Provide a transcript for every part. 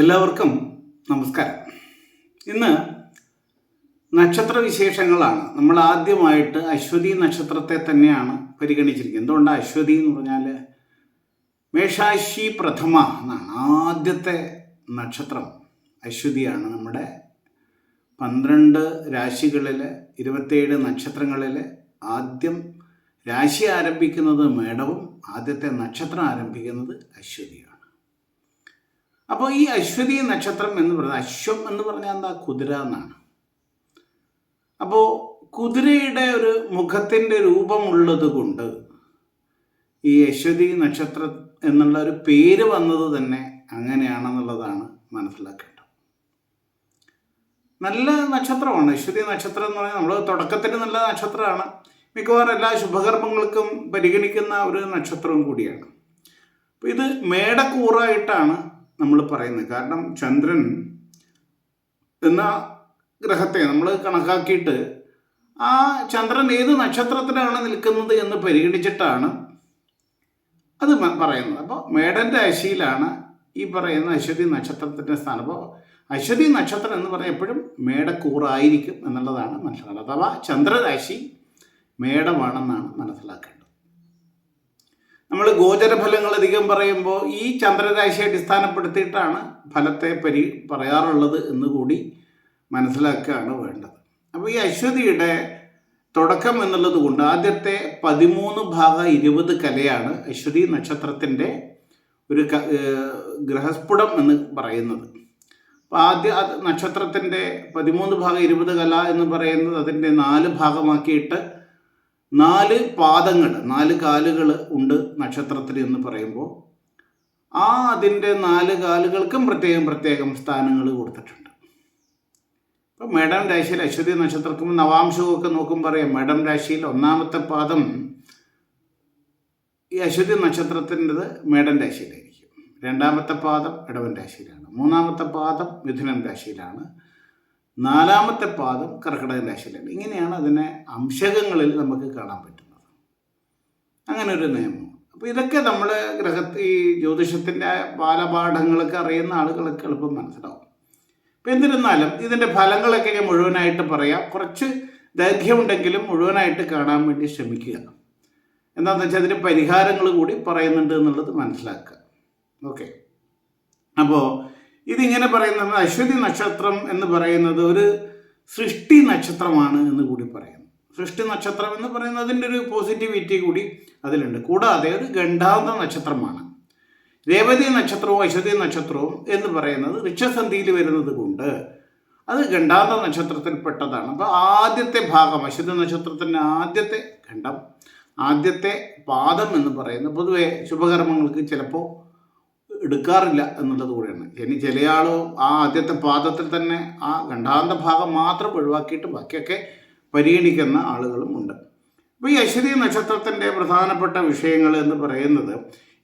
എല്ലാവർക്കും നമസ്കാരം. ഇന്ന് നക്ഷത്ര വിശേഷങ്ങളാണ് നമ്മൾ ആദ്യമായിട്ട് അശ്വതി നക്ഷത്രത്തെ തന്നെയാണ് പരിഗണിച്ചിരിക്കുന്നത്. എന്തുകൊണ്ടാണ് അശ്വതി എന്ന് പറഞ്ഞാൽ മേഷാശി പ്രഥമ എന്നാണ്. ആദ്യത്തെ നക്ഷത്രം അശ്വതിയാണ്. നമ്മുടെ പന്ത്രണ്ട് രാശികളിൽ ഇരുപത്തേഴ് നക്ഷത്രങ്ങളിൽ ആദ്യം രാശി ആരംഭിക്കുന്നത് മേടവും ആദ്യത്തെ നക്ഷത്രം ആരംഭിക്കുന്നത് അശ്വതിയാണ്. അപ്പോൾ ഈ അശ്വതി നക്ഷത്രം എന്ന് പറയുന്നത് അശ്വം എന്ന് പറഞ്ഞാൽ എന്താ? കുതിര എന്നാണ്. അപ്പോൾ കുതിരയുടെ ഒരു മുഖത്തിന്റെ രൂപമുള്ളത് കൊണ്ട് ഈ അശ്വതി നക്ഷത്ര എന്നുള്ള ഒരു പേര് വന്നത് തന്നെ അങ്ങനെയാണെന്നുള്ളതാണ് മനസ്സിലാക്കേണ്ടത്. നല്ല നക്ഷത്രമാണ്. അശ്വതി നക്ഷത്രം എന്ന് പറഞ്ഞാൽ നമ്മൾ തുടക്കത്തിൽ നല്ല നക്ഷത്രമാണ്. മിക്കവാറും എല്ലാ ശുഭകർമ്മങ്ങൾക്കും പരിഗണിക്കുന്ന ഒരു നക്ഷത്രവും കൂടിയാണ്. ഇത് മേടക്കൂറായിട്ടാണ് നമ്മൾ പറയുന്നത്. കാരണം ചന്ദ്രൻ എന്ന ഗ്രഹത്തെ നമ്മൾ കണക്കാക്കിയിട്ട് ആ ചന്ദ്രൻ ഏത് നക്ഷത്രത്തിലാണ് നിൽക്കുന്നത് എന്ന് പരിഗണിച്ചിട്ടാണ് അത് പറയുന്നത്. അപ്പോൾ മേടന്റെ രാശിയിലാണ് ഈ പറയുന്ന അശ്വതി നക്ഷത്രത്തിന്റെ സ്ഥാനം. അപ്പോൾ അശ്വതി നക്ഷത്രം എന്ന് പറഞ്ഞാൽ എപ്പോഴും മേടക്കൂറായിരിക്കും എന്നുള്ളതാണ് മനസ്സിലാക്കുന്നത്. അഥവാ ചന്ദ്രരാശി മേടമാണെന്നാണ് മനസ്സിലാക്കേണ്ടത്. നമ്മൾ ഗോചരഫലങ്ങൾ അധികം പറയുമ്പോൾ ഈ ചന്ദ്രരാശിയെ അടിസ്ഥാനപ്പെടുത്തിയിട്ടാണ് ഫലത്തെ പരി പറയാറുള്ളത് എന്ന് കൂടി മനസ്സിലാക്കുകയാണ് വേണ്ടത്. അപ്പോൾ ഈ അശ്വതിയുടെ തുടക്കം എന്നുള്ളത് കൊണ്ട് ആദ്യത്തെ പതിമൂന്ന് ഭാഗ ഇരുപത് കലയാണ് അശ്വതി നക്ഷത്രത്തിന്റെ ഒരു ഗ്രഹസ്ഫുടം എന്ന് പറയുന്നത്. അപ്പോൾ ആദ്യ നക്ഷത്രത്തിന്റെ പതിമൂന്ന് ഭാഗം ഇരുപത് കല എന്ന് പറയുന്നത് അതിന്റെ നാല് ഭാഗമാക്കിയിട്ട് നാല് പാദങ്ങൾ നാല് കാലുകൾ ഉണ്ട് നക്ഷത്രത്തിൽ എന്ന് പറയുമ്പോൾ ആ അതിന്റെ നാല് കാലുകൾക്കും പ്രത്യേകം പ്രത്യേകം സ്ഥാനങ്ങൾ കൊടുത്തിട്ടുണ്ട്. ഇപ്പം മേഡം രാശിയിൽ അശ്വതി നക്ഷത്രക്കും നവാംശവും ഒക്കെ നോക്കുമ്പോൾ പറയാം മേഡം രാശിയിൽ ഒന്നാമത്തെ പാദം ഈ അശ്വതി നക്ഷത്രത്തിന്റെത് മേഡൻ രാശിയിലായിരിക്കും. രണ്ടാമത്തെ പാദം ഇടവൻ രാശിയിലാണ്. മൂന്നാമത്തെ പാദം മിഥുനൻ രാശിയിലാണ്. നാലാമത്തെ പാദം കർക്കിടക രാശിയിലാണ് ഇങ്ങനെയാണ് അതിനെ അംശകങ്ങളിൽ നമുക്ക് കാണാൻ പറ്റുന്നത്. അങ്ങനെ ഒരു നിയമം. അപ്പോൾ ഇതൊക്കെ നമ്മൾ ഗ്രഹത്തിൽ ഈ ജ്യോതിഷത്തിന്റെ ബാലപാഠങ്ങളൊക്കെ അറിയുന്ന ആളുകളൊക്കെ എളുപ്പം മനസ്സിലാവും. അപ്പം എന്നിരുന്നാലും ഇതിന്റെ ഫലങ്ങളൊക്കെ ഞാൻ മുഴുവനായിട്ട് പറയാം. കുറച്ച് ദൈർഘ്യമുണ്ടെങ്കിലും മുഴുവനായിട്ട് കാണാൻ വേണ്ടി ശ്രമിക്കുക. എന്താണെന്ന് വെച്ചാൽ അതിന് പരിഹാരങ്ങൾ കൂടി പറയുന്നുണ്ട് എന്നുള്ളത് മനസ്സിലാക്കുക. ഓക്കെ. അപ്പോൾ ഇതിങ്ങനെ പറയുന്നത് അശ്വതി നക്ഷത്രം എന്ന് പറയുന്നത് ഒരു സൃഷ്ടി നക്ഷത്രമാണ് എന്ന് കൂടി പറയുന്നു. സൃഷ്ടി നക്ഷത്രം എന്ന് പറയുന്നത് അതിന്റെ ഒരു പോസിറ്റിവിറ്റി കൂടി അതിലുണ്ട്. കൂടാതെ ഒരു ഗണ്ഡാന്ത നക്ഷത്രമാണ്. രേവതി നക്ഷത്രവും അശ്വതി നക്ഷത്രവും എന്ന് പറയുന്നത് ഋക്ഷസന്ധിയിൽ വരുന്നത് കൊണ്ട് അത് ഗണ്ഡാന്ത നക്ഷത്രത്തിൽപ്പെട്ടതാണ്. അപ്പോൾ ആദ്യത്തെ ഭാഗം അശ്വതി നക്ഷത്രത്തിന്റെ ആദ്യത്തെ ഖണ്ഡം ആദ്യത്തെ പാദം എന്ന് പറയുന്നത് പൊതുവെ ശുഭകർമ്മങ്ങൾക്ക് ചിലപ്പോൾ എടുക്കാറില്ല എന്നുള്ളത് കൂടെയാണ്. ഇനി ചില ആ ആദ്യത്തെ പാദത്തിൽ തന്നെ ആ ഖണ്ഡാന്ത ഭാഗം മാത്രം ഒഴിവാക്കിയിട്ട് ബാക്കിയൊക്കെ പരിഗണിക്കുന്ന ആളുകളും ഉണ്ട്. അപ്പോൾ ഈ അശ്വതി നക്ഷത്രത്തിന്റെ പ്രധാനപ്പെട്ട വിഷയങ്ങൾ എന്ന് പറയുന്നത്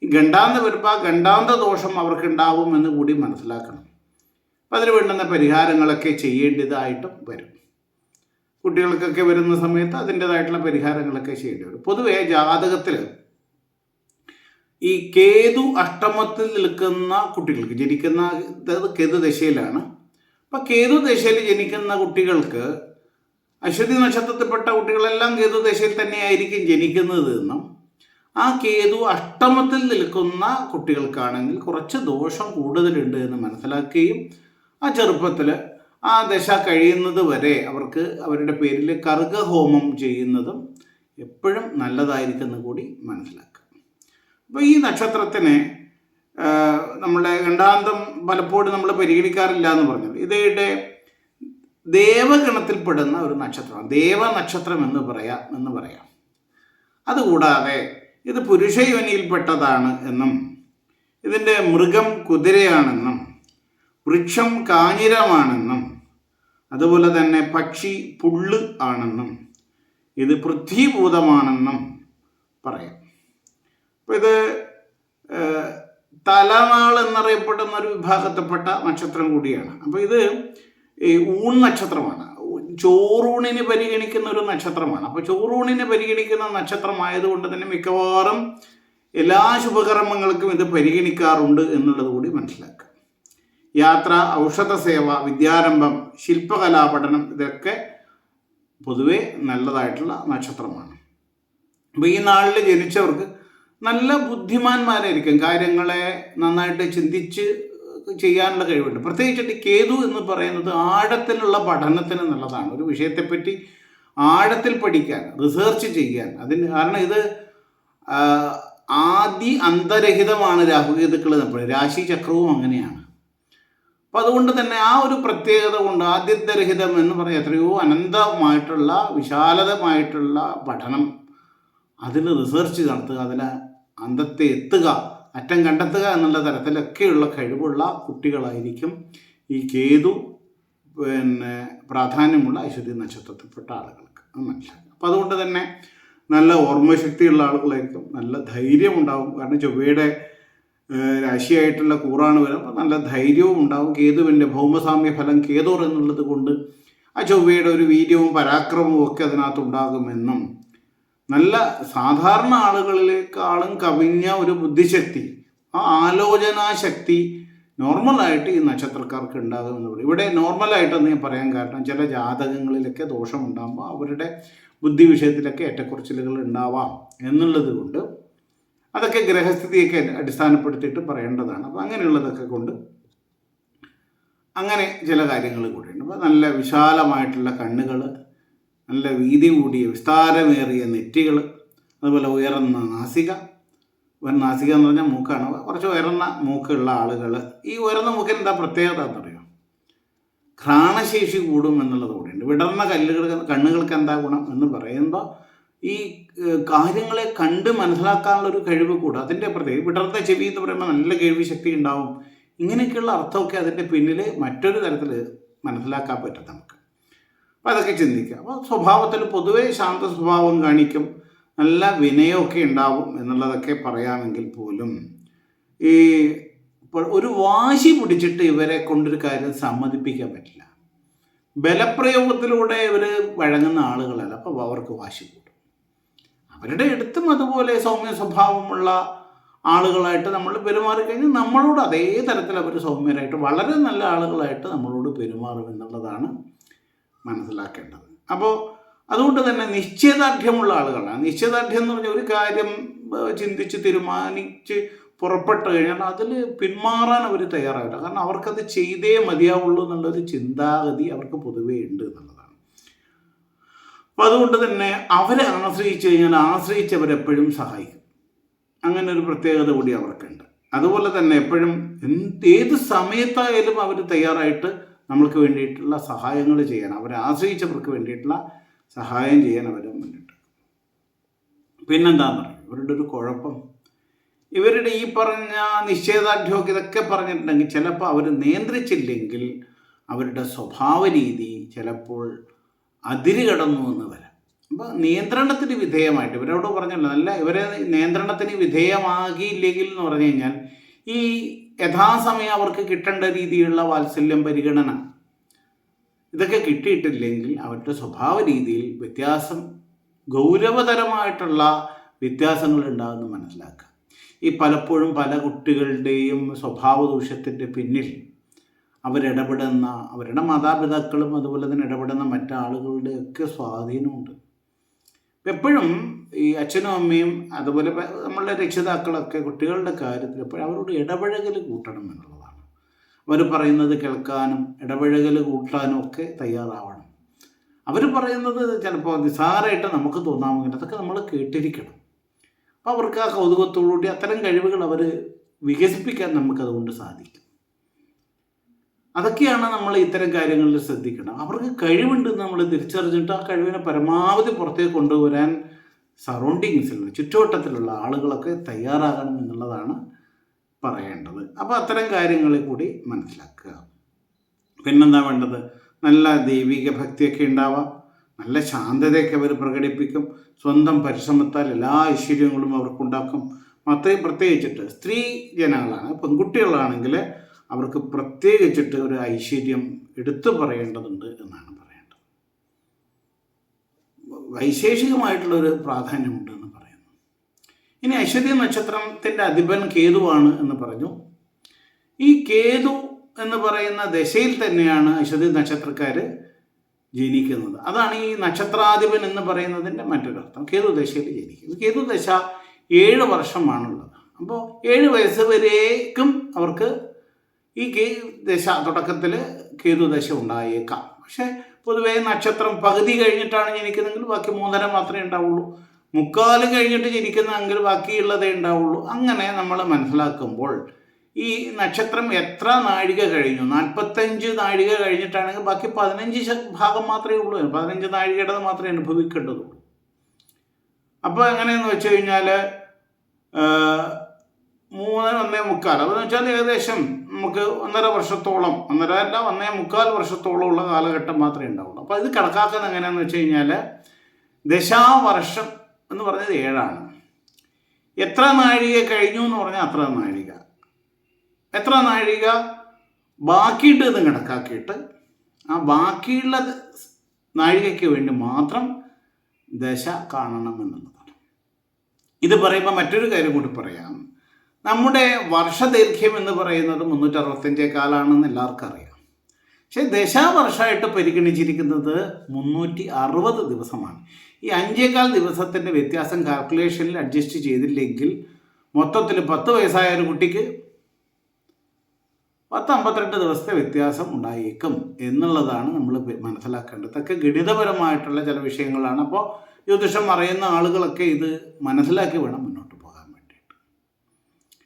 ഈ ഖണ്ഡാന്ത വരുമ്പോൾ ആ ഗണ്ഡാന്ത ദോഷം അവർക്കുണ്ടാവും എന്ന് കൂടി മനസ്സിലാക്കണം. അപ്പം അതിന് വേണ്ടുന്ന പരിഹാരങ്ങളൊക്കെ ചെയ്യേണ്ടതായിട്ടും വരും. കുട്ടികൾക്കൊക്കെ വരുന്ന സമയത്ത് അതിന്റെതായിട്ടുള്ള പരിഹാരങ്ങളൊക്കെ ചെയ്യേണ്ടി വരും. പൊതുവേ ജാതകത്തിൽ ഈ കേതു അഷ്ടമത്തിൽ നിൽക്കുന്ന കുട്ടികൾക്ക് ജനിക്കുന്ന കേതു ദശയിലാണ്. അപ്പം കേതു ദശയിൽ ജനിക്കുന്ന കുട്ടികൾക്ക് അശ്വതി നക്ഷത്രത്തിൽപ്പെട്ട കുട്ടികളെല്ലാം കേതു ദശയിൽ തന്നെയായിരിക്കും ജനിക്കുന്നത് എന്നും ആ കേതു അഷ്ടമത്തിൽ നിൽക്കുന്ന കുട്ടികൾക്കാണെങ്കിൽ കുറച്ച് ദോഷം കൂടുതലുണ്ട് എന്ന് മനസ്സിലാക്കുകയും ആ ചെറുപ്പത്തിൽ ആ ദശ കഴിയുന്നത് വരെ അവർക്ക് അവരുടെ പേരിൽ കർഗഹോമം ചെയ്യുന്നതും എപ്പോഴും നല്ലതായിരിക്കുന്നു കൂടി മനസ്സിലാക്കുക. അപ്പോൾ ഈ നക്ഷത്രത്തിന് നമ്മുടെ ഗണ്ഡാന്തം പലപ്പോഴും നമ്മൾ പരിഗണിക്കാറില്ല എന്ന് പറഞ്ഞത്. ഇതയുടെ ദേവഗണത്തിൽപ്പെടുന്ന ഒരു നക്ഷത്രമാണ് ദേവ നക്ഷത്രം എന്ന് പറയാം എന്ന് പറയാം. അതുകൂടാതെ ഇത് പുരുഷയോനിയിൽപ്പെട്ടതാണ് എന്നും ഇതിന്റെ മൃഗം കുതിരയാണെന്നും വൃക്ഷം കാഞ്ഞിരമാണെന്നും അതുപോലെ തന്നെ പക്ഷി പുല്ല് ആണെന്നും ഇത് പൃഥ്വീഭൂതമാണെന്നും പറയാം. അപ്പോൾ ഇത് തലമാൾ എന്നറിയപ്പെടുന്ന ഒരു വിഭാഗത്തിൽപ്പെട്ട നക്ഷത്രം കൂടിയാണ്. അപ്പോൾ ഇത് ഈ ഊൺ നക്ഷത്രമാണ്. ചോറൂണിന് പരിഗണിക്കുന്ന ഒരു നക്ഷത്രമാണ്. അപ്പോൾ ചോറൂണിന് പരിഗണിക്കുന്ന നക്ഷത്രമായതുകൊണ്ട് തന്നെ മിക്കവാറും എല്ലാ ശുഭകർമ്മങ്ങൾക്കും ഇത് പരിഗണിക്കാറുണ്ട് എന്നുള്ളത് കൂടി മനസ്സിലാക്കുക. യാത്ര ഔഷധ സേവ വിദ്യാരംഭം ശില്പകലാ പഠനം ഇതൊക്കെ പൊതുവെ നല്ലതായിട്ടുള്ള നക്ഷത്രമാണ്. അപ്പോൾ ഈ നാളിൽ ജനിച്ചവർക്ക് നല്ല ബുദ്ധിമാന്മാരായിരിക്കും. കാര്യങ്ങളെ നന്നായിട്ട് ചിന്തിച്ച് ചെയ്യാനുള്ള കഴിവുണ്ട്. പ്രത്യേകിച്ചിട്ട് കേതു എന്ന് പറയുന്നത് ആഴത്തിലുള്ള പഠനത്തിന് നല്ലതാണ്. ഒരു വിഷയത്തെപ്പറ്റി ആഴത്തിൽ പഠിക്കാൻ റിസർച്ച് ചെയ്യാൻ. അതിന് കാരണം ഇത് ആദ്യ ആദി അന്തരഹിതമാണ് രാഹുകേതുക്കൾ പറയുന്നത് രാശി ചക്രവും അങ്ങനെയാണ്. അപ്പം അതുകൊണ്ട് തന്നെ ആ ഒരു പ്രത്യേകത കൊണ്ട് ആദ്യന്തരഹിതം എന്ന് പറയാൻ എത്രയോ അനന്തമായിട്ടുള്ള വിശാലതമായിട്ടുള്ള പഠനം അതിൽ റിസർച്ച് നടത്തുക അതിനെ അന്തത്തെ എത്തുക അറ്റം കണ്ടെത്തുക എന്നുള്ള തരത്തിലൊക്കെയുള്ള കഴിവുള്ള കുട്ടികളായിരിക്കും ഈ കേതു പിന്നെ പ്രാധാന്യമുള്ള ഐശ്വര്യ നക്ഷത്രത്തിൽപ്പെട്ട ആളുകൾക്ക്. മനസ്സിലാക്കുക അപ്പോൾ അതുകൊണ്ട് തന്നെ നല്ല ഓർമ്മശക്തിയുള്ള ആളുകളായിരിക്കും നല്ല ധൈര്യം ഉണ്ടാവും കാരണം ചൊവ്വയുടെ രാശിയായിട്ടുള്ള കൂറാണ് വരുമ്പോൾ നല്ല ധൈര്യവും ഉണ്ടാവും. കേതുവിന്റെ ഭൗമസാമ്യ ഫലം കേതോർ എന്നുള്ളത് കൊണ്ട് ആ ചൊവ്വയുടെ ഒരു വീര്യവും പരാക്രമവും ഒക്കെ അതിനകത്ത് ഉണ്ടാകുമെന്നും നല്ല സാധാരണ ആളുകളിലേക്കാളും കവിഞ്ഞ ഒരു ബുദ്ധിശക്തി ആ ആലോചനാശക്തി നോർമലായിട്ട് ഈ നക്ഷത്രക്കാർക്ക് ഉണ്ടാകുമെന്ന് പറയും. ഇവിടെ നോർമലായിട്ടെന്ന് ഞാൻ പറയാൻ കാരണം ചില ജാതകങ്ങളിലൊക്കെ ദോഷമുണ്ടാകുമ്പോൾ അവരുടെ ബുദ്ധി വിഷയത്തിലൊക്കെ ഏറ്റക്കുറച്ചിലുകൾ ഉണ്ടാവാം എന്നുള്ളത് കൊണ്ട് അതൊക്കെ ഗ്രഹസ്ഥിതിയൊക്കെ അടിസ്ഥാനപ്പെടുത്തിയിട്ട് പറയേണ്ടതാണ്. അപ്പം അങ്ങനെയുള്ളതൊക്കെ കൊണ്ട് അങ്ങനെ ചില കാര്യങ്ങൾ കൂടിയുണ്ട്. അപ്പോൾ നല്ല വിശാലമായിട്ടുള്ള കണ്ണുകൾ നല്ല വീതി കൂടിയ വിസ്താരമേറിയ നെറ്റികൾ അതുപോലെ ഉയർന്ന നാസിക. നാസിക എന്ന് പറഞ്ഞാൽ മൂക്കാണ്. കുറച്ച് ഉയർന്ന മൂക്കുള്ള ആളുകൾ ഈ ഉയർന്ന മൂക്കിന് എന്താ പ്രത്യേകത എന്നറിയോ? ഘ്രാണശേഷി കൂടും എന്നുള്ളത് കൂടിയുണ്ട്. വിടർന്ന കല്ലുകൾ കണ്ണുകൾക്ക് എന്താ ഗുണം എന്ന് പറയുമ്പോൾ ഈ കാര്യങ്ങളെ കണ്ട് മനസ്സിലാക്കാനുള്ള ഒരു കഴിവ് കൂടും. അതിന്റെ പ്രത്യേകം വിടർന്ന ചെവി എന്ന് പറയുമ്പോൾ നല്ല കേൾവി ശക്തി ഉണ്ടാവും. ഇങ്ങനെയൊക്കെയുള്ള അർത്ഥമൊക്കെ അതിന്റെ പിന്നിൽ മറ്റൊരു തരത്തിൽ മനസ്സിലാക്കാൻ പറ്റും നമുക്ക്. അപ്പോൾ അതൊക്കെ ചിന്തിക്കുക. അപ്പോൾ സ്വഭാവത്തിൽ പൊതുവേ ശാന്ത സ്വഭാവം കാണിക്കും. നല്ല വിനയമൊക്കെ ഉണ്ടാവും എന്നുള്ളതൊക്കെ പറയാമെങ്കിൽ പോലും ഈ ഒരു വാശി പിടിച്ചിട്ട് ഇവരെ കൊണ്ടൊരു കാര്യം സമ്മതിപ്പിക്കാൻ പറ്റില്ല. ബലപ്രയോഗത്തിലൂടെ ഇവർ വഴങ്ങുന്ന ആളുകളല്ല. അപ്പോൾ അവർക്ക് വാശി കൂടും. അവരുടെ അടുത്തും അതുപോലെ സൗമ്യ സ്വഭാവമുള്ള ആളുകളായിട്ട് നമ്മൾ പെരുമാറിക്കഴിഞ്ഞാൽ നമ്മളോട് അതേ തരത്തിൽ അവർ സൗമ്യരായിട്ട് വളരെ നല്ല ആളുകളായിട്ട് നമ്മളോട് പെരുമാറും എന്നുള്ളതാണ് മനസ്സിലാക്കേണ്ടത്. അപ്പോൾ അതുകൊണ്ട് തന്നെ നിശ്ചയദാർഢ്യമുള്ള ആളുകളാണ്. നിശ്ചയദാർഢ്യം എന്ന് പറഞ്ഞാൽ ഒരു കാര്യം ചിന്തിച്ച് തീരുമാനിച്ച് പുറപ്പെട്ട് കഴിഞ്ഞാൽ അതിൽ പിന്മാറാൻ അവർ തയ്യാറാവില്ല. കാരണം അവർക്കത് ചെയ്തേ മതിയാവുള്ളൂ എന്നുള്ളൊരു ചിന്താഗതി അവർക്ക് പൊതുവേ ഉണ്ട് എന്നുള്ളതാണ്. അപ്പം അതുകൊണ്ട് തന്നെ അവരെ ആശ്രയിച്ച് കഴിഞ്ഞാൽ ആശ്രയിച്ചവരെപ്പോഴും സഹായിക്കും. അങ്ങനെ ഒരു പ്രത്യേകത കൂടി അവർക്കുണ്ട്. അതുപോലെ തന്നെ എപ്പോഴും ഏത് സമയത്തായാലും അവർ തയ്യാറായിട്ട് നമ്മൾക്ക് വേണ്ടിയിട്ടുള്ള സഹായങ്ങൾ ചെയ്യാൻ അവരെ ആശ്രയിച്ചവർക്ക് വേണ്ടിയിട്ടുള്ള സഹായം ചെയ്യാൻ അവരെ മുന്നിട്ട്. പിന്നെന്താന്ന് പറയും ഇവരുടെ ഒരു കുഴപ്പം. ഇവരുടെ ഈ പറഞ്ഞ നിശ്ചയദാർഢ്യമൊക്കെ ഇതൊക്കെ പറഞ്ഞിട്ടുണ്ടെങ്കിൽ ചിലപ്പോൾ അവർ നിയന്ത്രിച്ചില്ലെങ്കിൽ അവരുടെ സ്വഭാവ രീതി ചിലപ്പോൾ അതിര് കടന്നു എന്ന് വരാം. അപ്പോൾ നിയന്ത്രണത്തിന് വിധേയമായിട്ട് ഇവരോട് പറഞ്ഞല്ലോ നല്ല ഇവരെ നിയന്ത്രണത്തിന് വിധേയമാകിയില്ലെങ്കിൽ എന്ന് പറഞ്ഞു കഴിഞ്ഞാൽ ഈ യഥാസമയം അവർക്ക് കിട്ടേണ്ട രീതിയിലുള്ള വാത്സല്യം പരിഗണന. ഇതൊക്കെ കിട്ടിയിട്ടില്ലെങ്കിൽ അവരുടെ സ്വഭാവ രീതിയിൽ വ്യത്യാസം ഗൗരവതരമായിട്ടുള്ള വ്യത്യാസങ്ങൾ ഉണ്ടാകുമെന്ന് മനസ്സിലാക്കുക. ഈ പലപ്പോഴും പല കുട്ടികളുടെയും സ്വഭാവ ദൂഷ്യത്തിന്റെ പിന്നിൽ അവരിടപെടുന്ന അവരുടെ മാതാപിതാക്കളും അതുപോലെ തന്നെ ഇടപെടുന്ന മറ്റാളുകളുടെയൊക്കെ സ്വാധീനമുണ്ട്. എപ്പോഴും ഈ അച്ഛനും അമ്മയും അതുപോലെ നമ്മളുടെ രക്ഷിതാക്കളൊക്കെ കുട്ടികളുടെ കാര്യത്തിൽ എപ്പോഴും അവരോട് ഇടപഴകൽ കൂട്ടണം എന്നുള്ളതാണ്. അവർ പറയുന്നത് കേൾക്കാനും ഇടപഴകൽ കൂട്ടാനും ഒക്കെ തയ്യാറാവണം. അവർ പറയുന്നത് ചിലപ്പോൾ നിസ്സാരമായിട്ട് നമുക്ക് തോന്നാമെങ്കിൽ അതൊക്കെ നമ്മൾ കേട്ടിരിക്കണം. അപ്പോൾ അവർക്ക് ആ കൗതുകത്തോടുകൂടി അത്തരം കഴിവുകൾ അവർ വികസിപ്പിക്കാൻ നമുക്കതുകൊണ്ട് സാധിക്കും. അതൊക്കെയാണ് നമ്മൾ ഇത്തരം കാര്യങ്ങളിൽ ശ്രദ്ധിക്കണം അവർക്ക് കഴിവുണ്ടെന്ന് നമ്മൾ തിരിച്ചറിഞ്ഞിട്ട് ആ കഴിവിനെ പരമാവധി പുറത്തേക്ക് കൊണ്ടുവരാൻ സറൗണ്ടിങ്സിൽ ചുറ്റുവട്ടത്തിലുള്ള ആളുകളൊക്കെ തയ്യാറാകണം എന്നുള്ളതാണ് പറയേണ്ടത്. അപ്പോൾ അത്തരം കാര്യങ്ങളെ കൂടി മനസ്സിലാക്കുക. പിന്നെന്താ വേണ്ടത്? നല്ല ദൈവിക ഭക്തിയൊക്കെ ഉണ്ടാവാം. നല്ല ശാന്തതയൊക്കെ അവർ പ്രകടിപ്പിക്കും. സ്വന്തം പരിശ്രമത്താൽ എല്ലാ ഐശ്വര്യങ്ങളും അവർക്കുണ്ടാക്കും. അത്രയും പ്രത്യേകിച്ചിട്ട് സ്ത്രീ ജനങ്ങളാണ് പെൺകുട്ടികളാണെങ്കിൽ അവർക്ക് പ്രത്യേകിച്ചിട്ട് ഒരു ഐശ്വര്യം എടുത്തു പറയേണ്ടതുണ്ട് എന്നാണ് വൈശേഷികമായിട്ടുള്ളൊരു പ്രാധാന്യമുണ്ട് എന്ന് പറയുന്നു. ഇനി ഐശ്വര്യ നക്ഷത്രത്തിന്റെ അധിപൻ കേതുവാണ് എന്ന് പറഞ്ഞു. ഈ കേതു എന്ന് പറയുന്ന ദശയിൽ തന്നെയാണ് അശ്വതി നക്ഷത്രക്കാർ ജനിക്കുന്നത്. അതാണ് ഈ നക്ഷത്രാധിപൻ എന്ന് പറയുന്നതിന്റെ മറ്റൊരർത്ഥം കേതു ദശയിൽ ജനിക്കുന്നത് കേതു ദശ ഏഴ് വർഷമാണുള്ളത്. അപ്പോൾ ഏഴ് വയസ്സ് വരേക്കും അവർക്ക് ഈ കേ ദശ തുടക്കത്തിൽ കേതു ദശ ഉണ്ടായേക്കാം. പക്ഷേ പൊതുവേ നക്ഷത്രം പകുതി കഴിഞ്ഞിട്ടാണ് ജനിക്കുന്നതെങ്കിൽ ബാക്കി മൂന്നര മാത്രമേ ഉണ്ടാവുള്ളൂ. മുക്കാൽ കഴിഞ്ഞിട്ട് ജനിക്കുന്നതെങ്കിൽ ബാക്കിയുള്ളതേ ഉണ്ടാവുള്ളൂ. അങ്ങനെ നമ്മൾ മനസ്സിലാക്കുമ്പോൾ ഈ നക്ഷത്രം എത്ര നാഴിക കഴിഞ്ഞു? നാൽപ്പത്തഞ്ച് നാഴിക കഴിഞ്ഞിട്ടാണെങ്കിൽ ബാക്കി പതിനഞ്ച് ഭാഗം മാത്രമേ ഉള്ളൂ. പതിനഞ്ച് നാഴികയുടെ മാത്രമേ അനുഭവിക്കേണ്ടതുള്ളൂ. അപ്പോൾ എങ്ങനെയെന്ന് വെച്ച് കഴിഞ്ഞാൽ മൂന്ന് ഒന്നേ മുക്കാൽ അതെന്ന് വെച്ചാൽ ഏകദേശം നമുക്ക് ഒന്നര വർഷത്തോളം ഒന്നര അല്ല ഒന്നേ മുക്കാൽ വർഷത്തോളം ഉള്ള കാലഘട്ടം മാത്രമേ ഉണ്ടാവുള്ളൂ. അപ്പോൾ ഇത് കണക്കാക്കുന്നത് എങ്ങനെയാണെന്ന് വെച്ച് കഴിഞ്ഞാൽ ദശാവർഷം എന്ന് പറഞ്ഞത് ഏഴാണ്. എത്ര നാഴിക കഴിഞ്ഞു എന്ന് പറഞ്ഞാൽ അത്ര നാഴിക. എത്ര നാഴിക? ബാക്കിയിട്ട് ഇത് കണക്കാക്കിയിട്ട് ആ ബാക്കിയുള്ള നാഴികയ്ക്ക് വേണ്ടി മാത്രം ദശ കാണണം എന്നുള്ളതാണ്. ഇത് പറയുമ്പോൾ മറ്റൊരു കാര്യം കൂടി പറയാം. നമ്മുടെ വർഷദൈർഘ്യം എന്ന് പറയുന്നത് മുന്നൂറ്റി അറുപത്തഞ്ചേ കാലാണെന്ന് എല്ലാവർക്കും അറിയാം. പക്ഷേ ദശാവർഷമായിട്ട് പരിഗണിച്ചിരിക്കുന്നത് മുന്നൂറ്റി അറുപത് ദിവസമാണ്. ഈ അഞ്ചേകാൽ ദിവസത്തിന്റെ വ്യത്യാസം കാൽക്കുലേഷനിൽ അഡ്ജസ്റ്റ് ചെയ്തില്ലെങ്കിൽ മൊത്തത്തിൽ പത്ത് വയസ്സായ ഒരു കുട്ടിക്ക് പത്ത് അമ്പത്തിരണ്ട് ദിവസത്തെ വ്യത്യാസം ഉണ്ടായേക്കും എന്നുള്ളതാണ് നമ്മൾ മനസ്സിലാക്കേണ്ടത്. ഇതൊക്കെ ഗണിതപരമായിട്ടുള്ള ചില വിഷയങ്ങളാണ്. അപ്പോൾ ജ്യോതിഷം അറിയുന്ന ആളുകളൊക്കെ ഇത് മനസ്സിലാക്കി വേണം മുന്നോട്ട്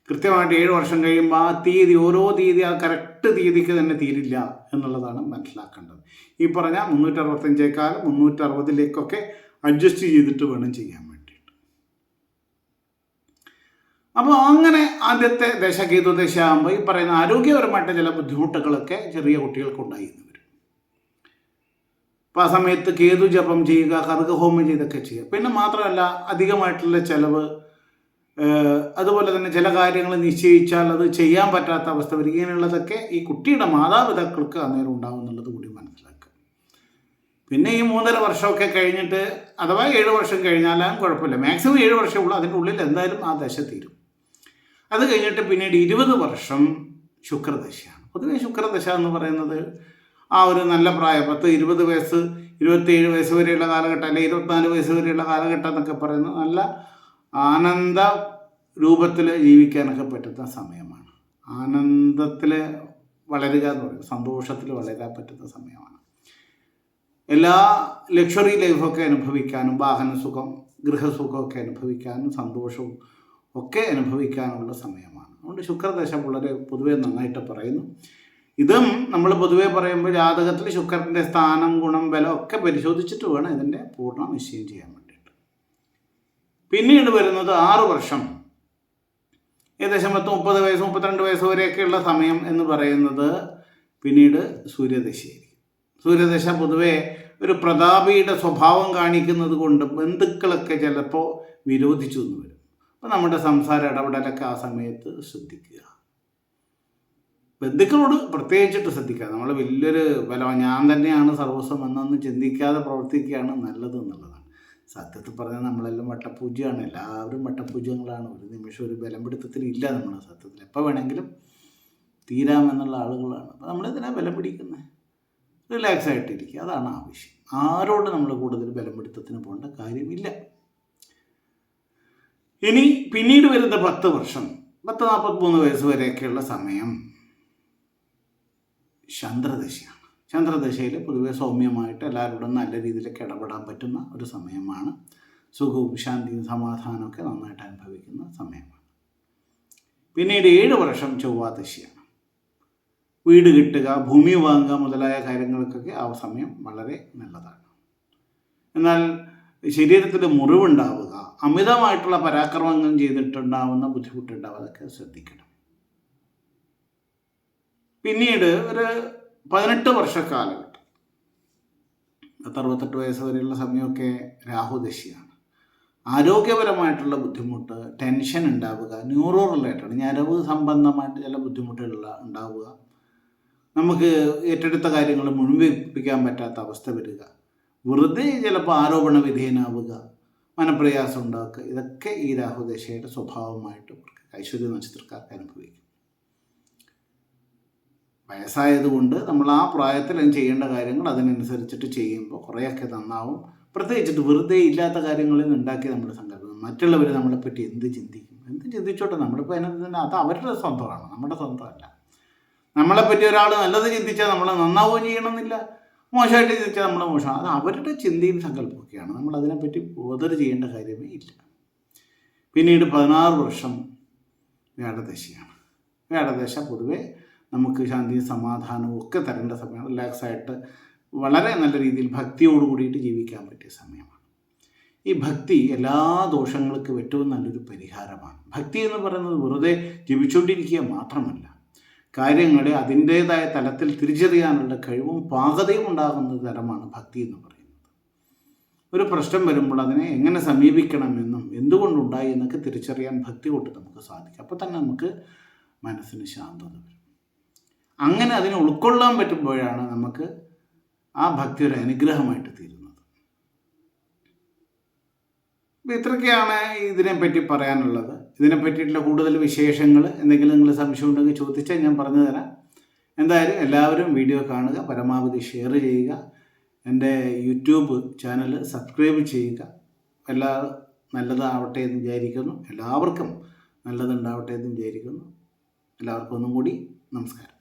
കൃത്യമായിട്ട് ഏഴ് വർഷം കഴിയുമ്പോൾ ആ തീയതി ഓരോ തീയതി ആ കറക്റ്റ് തീയതിക്ക് തന്നെ തീരില്ല എന്നുള്ളതാണ് മനസ്സിലാക്കേണ്ടത്. ഈ പറഞ്ഞ മുന്നൂറ്ററുപത്തഞ്ചേക്കാൾ മുന്നൂറ്ററുപതിലേക്കൊക്കെ അഡ്ജസ്റ്റ് ചെയ്തിട്ട് വേണം ചെയ്യാൻ വേണ്ടിയിട്ട്. അപ്പോൾ അങ്ങനെ ആദ്യത്തെ ദശ കേതു ആകുമ്പോൾ ഈ പറയുന്ന ആരോഗ്യപരമായിട്ട് ചില ബുദ്ധിമുട്ടുകളൊക്കെ ചെറിയ കുട്ടികൾക്ക് ഉണ്ടായിരുന്നു. അപ്പോൾ ആ സമയത്ത് കേതു ജപം ചെയ്യുക കറുക ഹോമം ചെയ്തൊക്കെ ചെയ്യുക. പിന്നെ മാത്രമല്ല അധികമായിട്ടുള്ള ചിലവ് അതുപോലെ തന്നെ ചില കാര്യങ്ങൾ നിശ്ചയിച്ചാൽ അത് ചെയ്യാൻ പറ്റാത്ത അവസ്ഥ വരിക ഇങ്ങനെയുള്ളതൊക്കെ ഈ കുട്ടിയുടെ മാതാപിതാക്കൾക്ക് അന്നേരം ഉണ്ടാവും എന്നുള്ളത് കൂടി മനസ്സിലാക്കുക. പിന്നെ ഈ മൂന്നര വർഷമൊക്കെ കഴിഞ്ഞിട്ട് അഥവാ ഏഴ് വർഷം കഴിഞ്ഞാലും കുഴപ്പമില്ല. മാക്സിമം ഏഴ് വർഷമേ ഉള്ളൂ. അതിന്റെ ഉള്ളിൽ എന്തായാലും ആ ദശ തീരും. അത് കഴിഞ്ഞിട്ട് പിന്നീട് ഇരുപത് വർഷം ശുക്രദശയാണ്. പൊതുവെ ശുക്രദശ എന്ന് പറയുന്നത് ആ ഒരു നല്ല പ്രായം പത്ത് ഇരുപത് വയസ്സ് ഇരുപത്തിയേഴ് വയസ്സ് വരെയുള്ള കാലഘട്ടം അല്ലെങ്കിൽ ഇരുപത്തിനാല് വയസ്സ് വരെയുള്ള കാലഘട്ടം എന്നൊക്കെ പറയുന്നത് നല്ല ആനന്ദ രൂപത്തിൽ ജീവിക്കാനൊക്കെ പറ്റുന്ന സമയമാണ്. ആനന്ദത്തിൽ വളരുക എന്ന് പറയും സന്തോഷത്തിൽ വളരാൻ പറ്റുന്ന സമയമാണ്. എല്ലാ ലക്ഷറി ലൈഫൊക്കെ അനുഭവിക്കാനും വാഹന സുഖം ഗൃഹസുഖമൊക്കെ അനുഭവിക്കാനും സന്തോഷവും ഒക്കെ അനുഭവിക്കാനുള്ള സമയമാണ്. അതുകൊണ്ട് ശുക്രദശ വളരെ പൊതുവെ നന്നായിട്ട് പറയുന്നു. ഇതും നമ്മൾ പൊതുവെ പറയുമ്പോൾ ജാതകത്തിൽ ശുക്രന്റെ സ്ഥാനം ഗുണം ബലം ഒക്കെ പരിശോധിച്ചിട്ട് വേണം ഇതിന്റെ പൂർണ നിശ്ചയം ചെയ്യാൻ പിന്നീട് വരുന്നത് ആറു വർഷം. ഏകദേശം പത്ത് മുപ്പത് വയസ്സ് മുപ്പത്തിരണ്ട് വയസ്സ് വരെയൊക്കെയുള്ള സമയം എന്ന് പറയുന്നത് പിന്നീട് സൂര്യദശയായിരിക്കും. സൂര്യദശ പൊതുവേ ഒരു പ്രതാപിയുടെ സ്വഭാവം കാണിക്കുന്നത് കൊണ്ട് ബന്ധുക്കളൊക്കെ ചിലപ്പോൾ വിരോധിച്ചു എന്ന് വരും. അപ്പോൾ നമ്മുടെ സംസാര ഇടപെടലൊക്കെ ആ സമയത്ത് ശ്രദ്ധിക്കുക. ബന്ധുക്കളോട് പ്രത്യേകിച്ചിട്ട് ശ്രദ്ധിക്കുക. നമ്മൾ വലിയൊരു ബലം ഞാൻ തന്നെയാണ് സർവസ്വം എന്നൊന്നും ചിന്തിക്കാതെ പ്രവർത്തിക്കുകയാണ് നല്ലത് എന്നുള്ളതാണ്. സത്യത്തിൽ പറഞ്ഞാൽ നമ്മളെല്ലാം വട്ടപൂജ്യമാണ് എല്ലാവരും വട്ടപൂജ്യങ്ങളാണ് ഒരു നിമിഷം ഒരു ബലം പിടുത്തത്തിന് ഇല്ല നമ്മൾ സത്യത്തിൽ. എപ്പോൾ വേണമെങ്കിലും തീരാമെന്നുള്ള ആളുകളാണ്. അപ്പോൾ നമ്മളിതിനെ ബലം പിടിക്കുന്നത് റിലാക്സ് ആയിട്ടിരിക്കുക. അതാണ് ആവശ്യം. ആരോട് നമ്മൾ കൂടുതൽ ബലം പിടുത്തത്തിന് പോകേണ്ട കാര്യമില്ല. ഇനി പിന്നീട് വരുന്ന പത്ത് വർഷം പത്ത് നാൽപ്പത്തി മൂന്ന് വയസ്സ് വരെയൊക്കെയുള്ള സമയം. ചന്ദ്രദശയാണ്. ചന്ദ്രദശയിൽ പൊതുവെ സൗമ്യമായിട്ട് എല്ലാവരോടും നല്ല രീതിയിലൊക്കെ ഇടപെടാൻ പറ്റുന്ന ഒരു സമയമാണ്. സുഖവും ശാന്തിയും സമാധാനമൊക്കെ നന്നായിട്ട് അനുഭവിക്കുന്ന സമയമാണ്. പിന്നീട് ഏഴ് വർഷം ചൊവ്വാദശയാണ്. വീട് കിട്ടുക ഭൂമി വാങ്ങുക മുതലായ കാര്യങ്ങൾക്കൊക്കെ ആ സമയം വളരെ നല്ലതാണ്. എന്നാൽ ശരീരത്തിൽ മുറിവുണ്ടാവുക അമിതമായിട്ടുള്ള പരാക്രമങ്ങൾ ചെയ്തിട്ടുണ്ടാവുന്ന ബുദ്ധിമുട്ടുണ്ടാവുക അതൊക്കെ ശ്രദ്ധിക്കണം. പിന്നീട് ഒരു പതിനെട്ട് വർഷക്കാലഘട്ടം. പത്ത് അറുപത്തെട്ട് വയസ്സ് വരെയുള്ള സമയമൊക്കെ രാഹുദശയാണ് ആരോഗ്യപരമായിട്ടുള്ള ബുദ്ധിമുട്ട് ടെൻഷൻ ഉണ്ടാവുക ന്യൂറോ റിലേറ്റഡ് ഞരവ് സംബന്ധമായിട്ട് ചില ബുദ്ധിമുട്ടുകൾ ഉണ്ടാവുക. നമുക്ക് ഏറ്റെടുത്ത കാര്യങ്ങൾ മുഴുമിപ്പിക്കാൻ പറ്റാത്ത അവസ്ഥ വരിക. വെറുതെ ചിലപ്പോൾ ആരോപണ വിധേയനാവുക മനപ്രയാസം ഉണ്ടാക്കുക ഇതൊക്കെ ഈ രാഹുദശയുടെ സ്വഭാവമായിട്ട് ഐശ്വര്യ നക്ഷത്രക്കാർക്ക് അനുഭവിക്കും. വയസ്സായതുകൊണ്ട് നമ്മൾ ആ പ്രായത്തിൽ അതിന് ചെയ്യേണ്ട കാര്യങ്ങൾ അതിനനുസരിച്ചിട്ട് ചെയ്യുമ്പോൾ കുറേയൊക്കെ നന്നാവും. പ്രത്യേകിച്ചിട്ട് വെറുതെ ഇല്ലാത്ത കാര്യങ്ങളിൽ ഉണ്ടാക്കി നമ്മൾ സങ്കല്പം. മറ്റുള്ളവർ നമ്മളെപ്പറ്റി എന്ത് ചിന്തിക്കും? എന്ത് ചിന്തിച്ചോട്ടെ? നമ്മളിപ്പോൾ അതിനകത്ത് അത് അവരുടെ സ്വന്തമാണ്. നമ്മുടെ സ്വന്തമല്ല. നമ്മളെപ്പറ്റി ഒരാൾ നല്ലത് ചിന്തിച്ചാൽ നമ്മൾ നന്നാവുകയും ചെയ്യണമെന്നില്ല. മോശമായിട്ട് ചിന്തിച്ചാൽ നമ്മൾ മോശം അത് അവരുടെ ചിന്തയും സങ്കല്പമൊക്കെയാണ് നമ്മൾ അതിനെപ്പറ്റി ബോധർ ചെയ്യേണ്ട കാര്യമേ ഇല്ല. പിന്നീട് പതിനാറ് വർഷം വ്യാഴദശയാണ്. വ്യാഴദശ പൊതുവെ നമുക്ക് ശാന്തിയും സമാധാനവും ഒക്കെ തരേണ്ട സമയമാണ് റിലാക്സായിട്ട് വളരെ നല്ല രീതിയിൽ ഭക്തിയോട് കൂടിയിട്ട് ജീവിക്കാൻ പറ്റിയ സമയമാണ്. ഈ ഭക്തി എല്ലാ ദോഷങ്ങൾക്കും ഏറ്റവും നല്ലൊരു പരിഹാരമാണ്. ഭക്തി എന്ന് പറയുന്നത് വെറുതെ ജീവിച്ചുകൊണ്ടിരിക്കുക മാത്രമല്ല കാര്യങ്ങളെ അതിന്റേതായ തലത്തിൽ തിരിച്ചറിയാനുള്ള കഴിവും പാകതയും ഉണ്ടാകുന്ന തരമാണ് ഭക്തി എന്ന് പറയുന്നത്. ഒരു പ്രശ്നം വരുമ്പോൾ അതിനെ എങ്ങനെ സമീപിക്കണമെന്നും എന്തുകൊണ്ടുണ്ടായി എന്നൊക്കെ തിരിച്ചറിയാൻ ഭക്തി കൊണ്ട് നമുക്ക് സാധിക്കും. അപ്പോൾ തന്നെ നമുക്ക് മനസ്സിന് ശാന്തത വരും. അങ്ങനെ അതിനെ ഉൾക്കൊള്ളാൻ പറ്റുമ്പോഴാണ് നമുക്ക് ആ ഭക്തി ഒരു അനുഗ്രഹമായിട്ട് തീരുന്നത്. അപ്പോൾ ഇത്രയൊക്കെയാണ് ഇതിനെപ്പറ്റി പറയാനുള്ളത്. ഇതിനെ പറ്റിയിട്ടുള്ള കൂടുതൽ വിശേഷങ്ങൾ എന്തെങ്കിലും നിങ്ങൾ സംശയം ഉണ്ടെങ്കിൽ ചോദിച്ചാൽ ഞാൻ പറഞ്ഞു തരാം. എന്തായാലും എല്ലാവരും വീഡിയോ കാണുക പരമാവധി ഷെയർ ചെയ്യുക. എന്റെ യൂട്യൂബ് ചാനൽ സബ്സ്ക്രൈബ് ചെയ്യുക. എല്ലാ നല്ലതാവട്ടെ എന്ന് വിചാരിക്കുന്നു. എല്ലാവർക്കും നല്ലതുണ്ടാവട്ടെ എന്ന് വിചാരിക്കുന്നു. എല്ലാവർക്കും ഒന്നും കൂടി നമസ്കാരം.